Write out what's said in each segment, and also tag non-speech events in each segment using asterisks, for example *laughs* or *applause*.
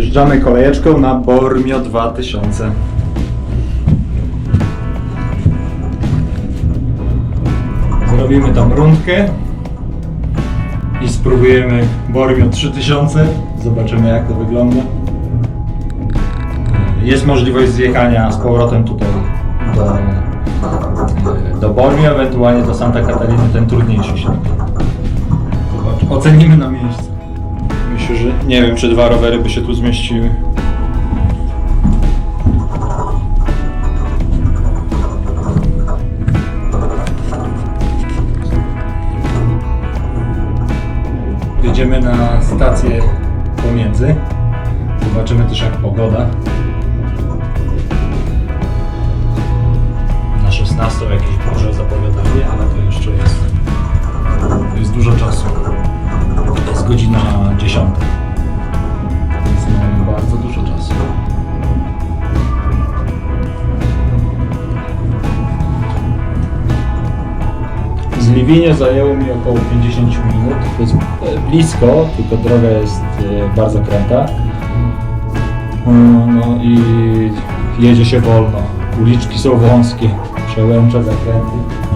Wjeżdżamy kolejeczką na Bormio 2000. Zrobimy tam rundkę i spróbujemy Bormio 3000. Zobaczymy jak to wygląda. Jest możliwość zjechania z powrotem tutaj do, do Bormio, ewentualnie do Santa Catariny, ten trudniejszy. Zobacz, ocenimy na miejscu. Że nie wiem, czy dwa rowery by się tu zmieściły. Jedziemy na stację pomiędzy. Zobaczymy też jak pogoda. Na 16 jakieś burze zapowiadali, ale to jeszcze jest, jest dużo czasu. Godzina 10. Więc mamy bardzo dużo czasu. Z Liwinie zajęło mi około 50 minut. To jest e, blisko, tylko droga jest e, bardzo kręta. Mm, No i jedzie się wolno. Uliczki są wąskie, przełęcza, zakręty.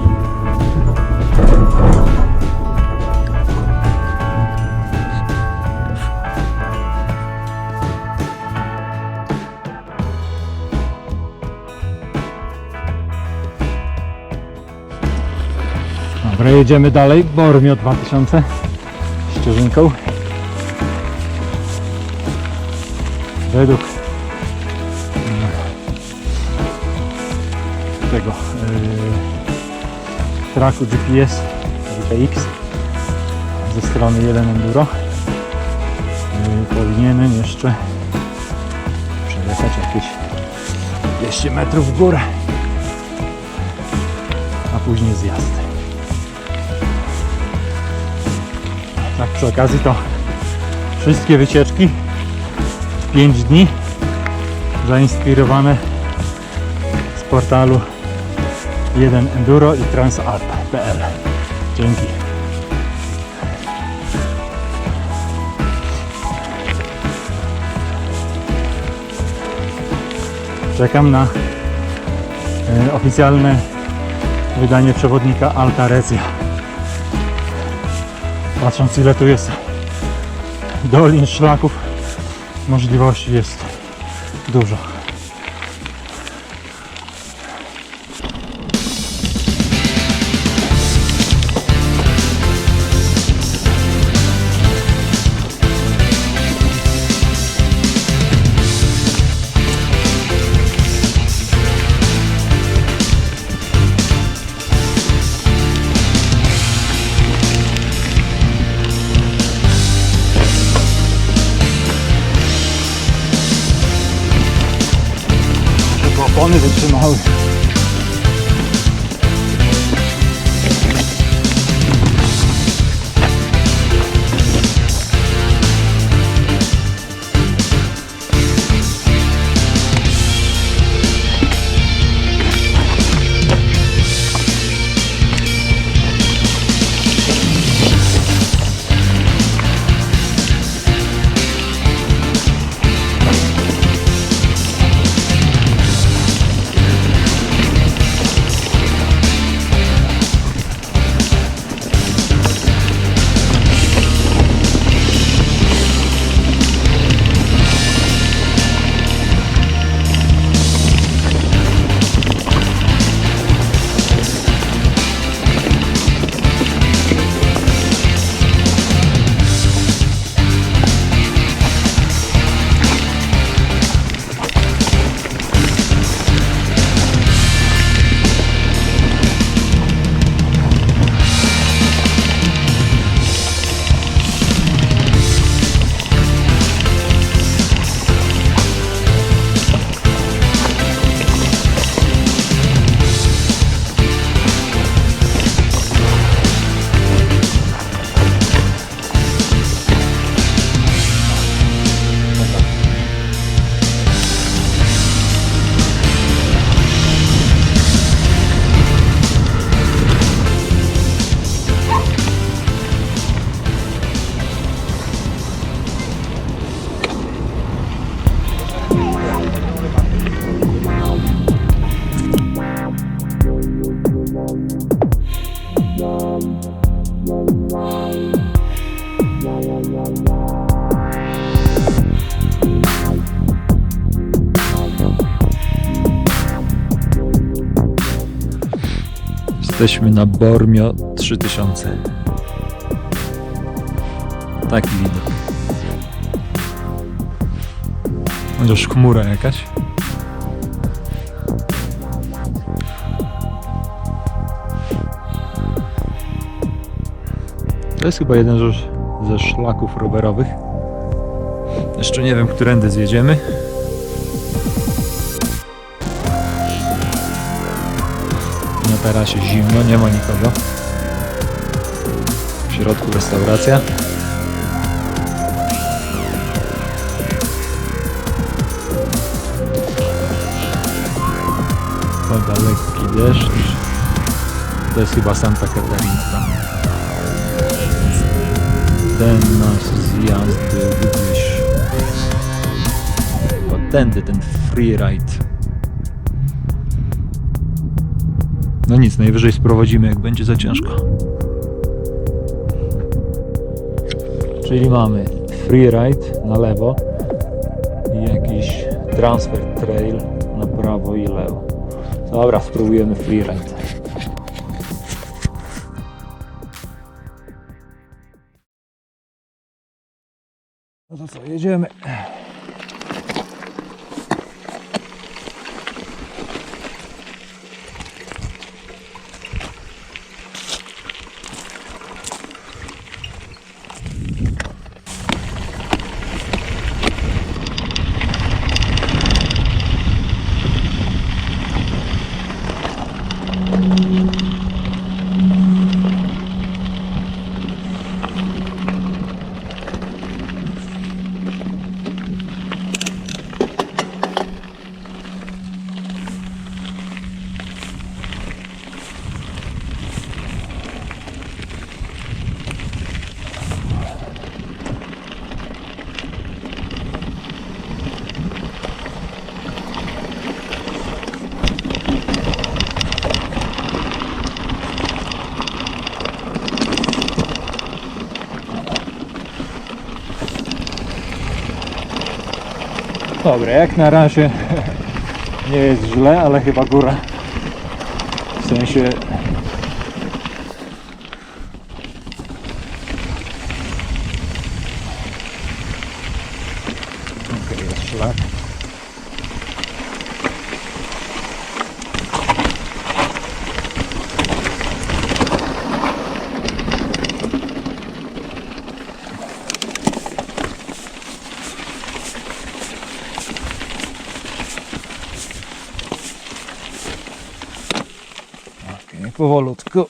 Dobra, jedziemy dalej. Bormio 2000 ścieżynką. Według mm, tego yy, traku GPS GPX ze strony 1 Enduro yy, powinienem jeszcze przejechać jakieś 200 metrów w górę a później zjazd. Tak przy okazji to wszystkie wycieczki 5 dni zainspirowane z portalu 1 Enduro i Transalp.pl. Dzięki. Czekam na e, oficjalne wydanie przewodnika Altarezja. Patrząc ile tu jest dolin, szlaków, możliwości jest dużo. honored it know. Jesteśmy na Bormio 3000. Taki widok. Chociaż chmura jakaś. To jest chyba jeden ze, szlaków rowerowych. Jeszcze nie wiem, którędy zjedziemy. Na tarasie zimno, nie ma nikogo. W środku restauracja. Pada lekki deszcz. To jest chyba Santa Catarina. Ten nasz zjazd był gdzieś tędy, ten freeride. No nic, najwyżej sprowadzimy jak będzie za ciężko. Czyli mamy freeride na lewo i jakiś transfer trail na prawo i lewo. Dobra, spróbujemy freeride. No to co, jedziemy. Dobra, jak na razie *laughs* nie jest źle, ale chyba góra. W sensie. Okej, jest szlak. Okej, powolutku.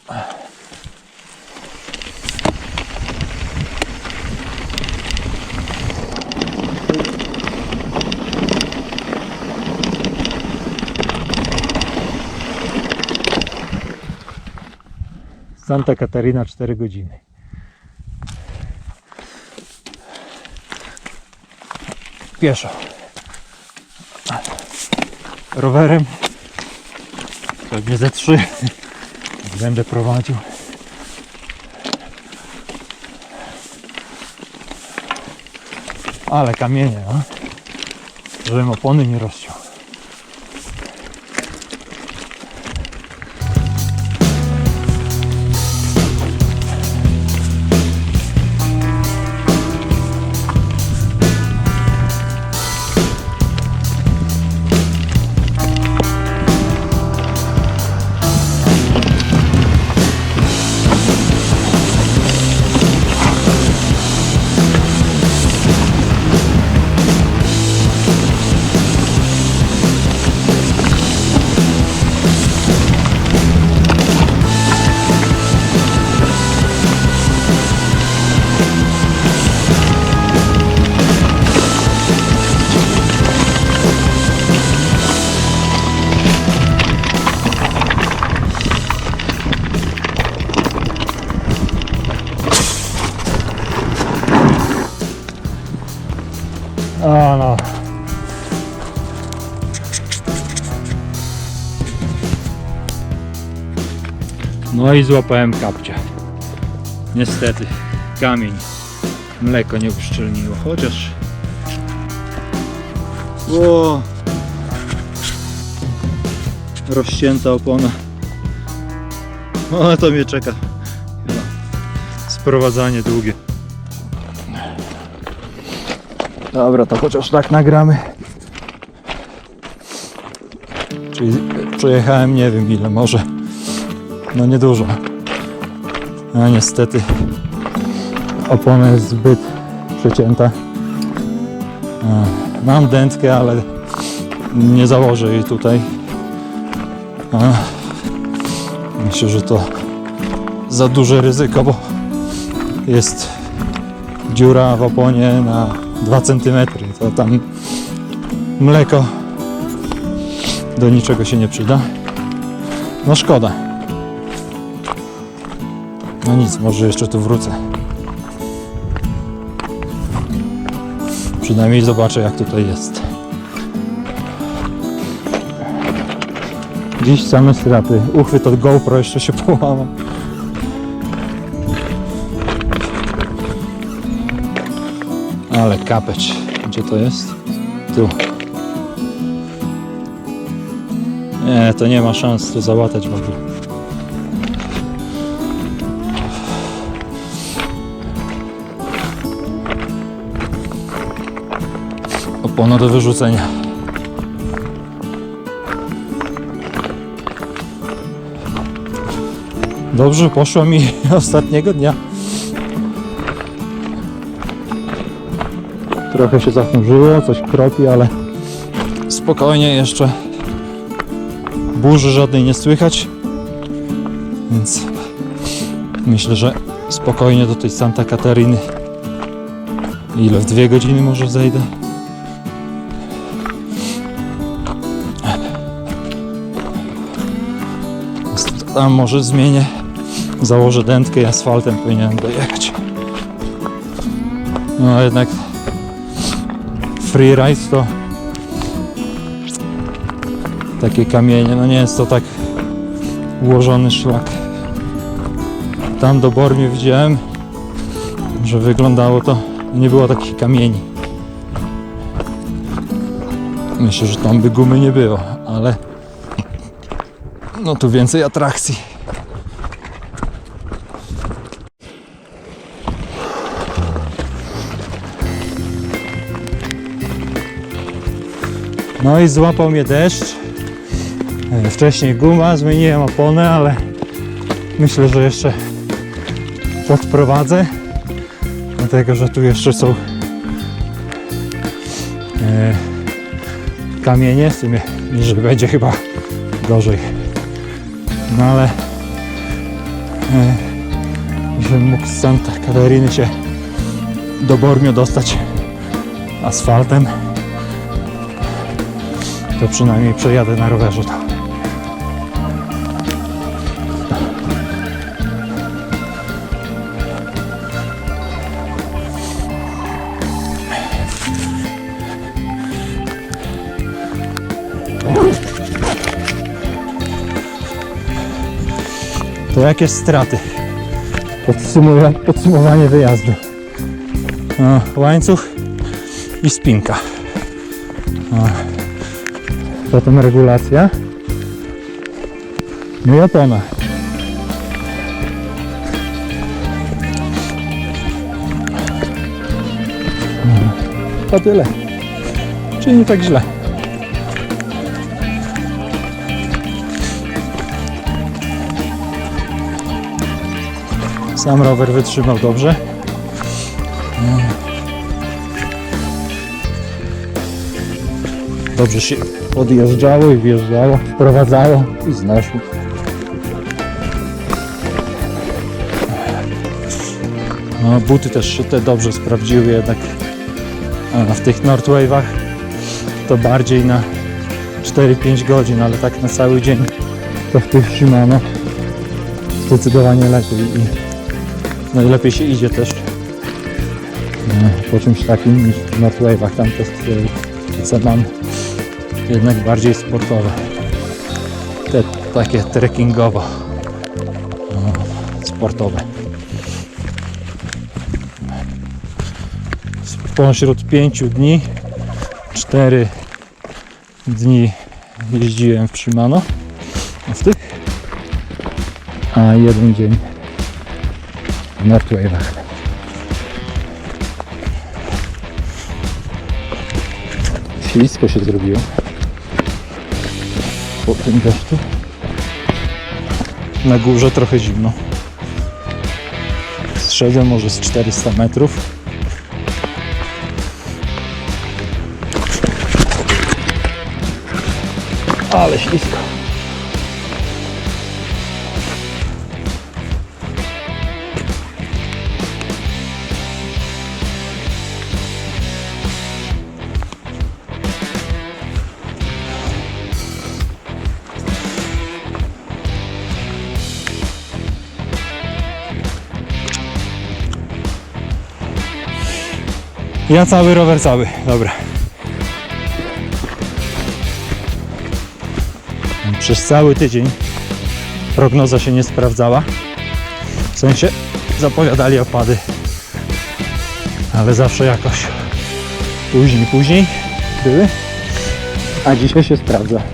Santa Catarina 4 godziny. Pieszo. Rowerem Pewnie ze będę prowadził. Ale kamienie, no. Żebym opony nie rozciął. O no. No i złapałem kapcia. Niestety, kamień. Mleko nie uszczelniło, chociaż... Ło! Rozcięta opona. Ale to mnie czeka. Sprowadzanie długie. Dobra, to chociaż tak nagramy. Czyli przejechałem nie wiem ile, może. No niedużo. A niestety opona jest zbyt przecięta. Mam dętkę, ale nie założę jej tutaj. Myślę, że to za duże ryzyko, bo jest dziura w oponie na 2 cm. To tam mleko do niczego się nie przyda. No szkoda. No nic, może jeszcze tu wrócę. Przynajmniej zobaczę jak tutaj jest. Dziś same straty. Uchwyt od GoPro jeszcze się połamał. Ale kapeć. Gdzie to jest? Tu. Nie, to nie ma szans tu załatać w ogóle. Opona do wyrzucenia. Dobrze poszło mi *laughs* ostatniego dnia. Trochę się zachmurzyło, coś kropi, ale spokojnie jeszcze. Burzy żadnej nie słychać. Więc myślę, że spokojnie do tej Santa Kataryny. Ile? W dwie godziny może zejdę? Tam może zmienię. Założę dętkę i asfaltem powinienem dojechać. No jednak freeride to takie kamienie, no nie jest to tak ułożony szlak. Tam do Bormie widziałem, że wyglądało to, nie było takich kamieni. Myślę, że tam by gumy nie było, ale no tu więcej atrakcji. No i złapał mnie deszcz. E, Wcześniej guma, zmieniłem oponę, ale myślę, że jeszcze podprowadzę. Dlatego, że tu jeszcze są e, kamienie. W sumie niżej będzie chyba gorzej. No ale e, żebym mógł z Santa Kataryny się do Bormio dostać asfaltem to przynajmniej przejadę na rowerze tam. To jakie straty? Podsumuję, podsumowanie wyjazdu. O, łańcuch i spinka. O. Potem regulacja. No i opona. To tyle. Czyli nie tak źle. Sam rower wytrzymał dobrze. Dobrze się odjeżdżało i wjeżdżało, wprowadzało i znosiło. No, buty też się te dobrze sprawdziły jednak w tych Northwave'ach to bardziej na 4-5 godzin, ale tak na cały dzień to w tych Shimano zdecydowanie lepiej i no i lepiej się idzie też no, po czymś takim niż w Northwave'ach. Tam to jest, co mam jednak bardziej sportowe. Te takie trekkingowo no, sportowe. Pośród pięciu dni cztery dni jeździłem w Shimano. W tych a jeden dzień w Northwave'ach. Ślisko się zrobiło po tym deszczu. Na górze trochę zimno. Zszedłem może z 400 metrów. Ale ślisko. Ja cały rower cały, dobra. Przez cały tydzień prognoza się nie sprawdzała. W sensie zapowiadali opady. Ale zawsze jakoś później, później były. A dzisiaj się sprawdza.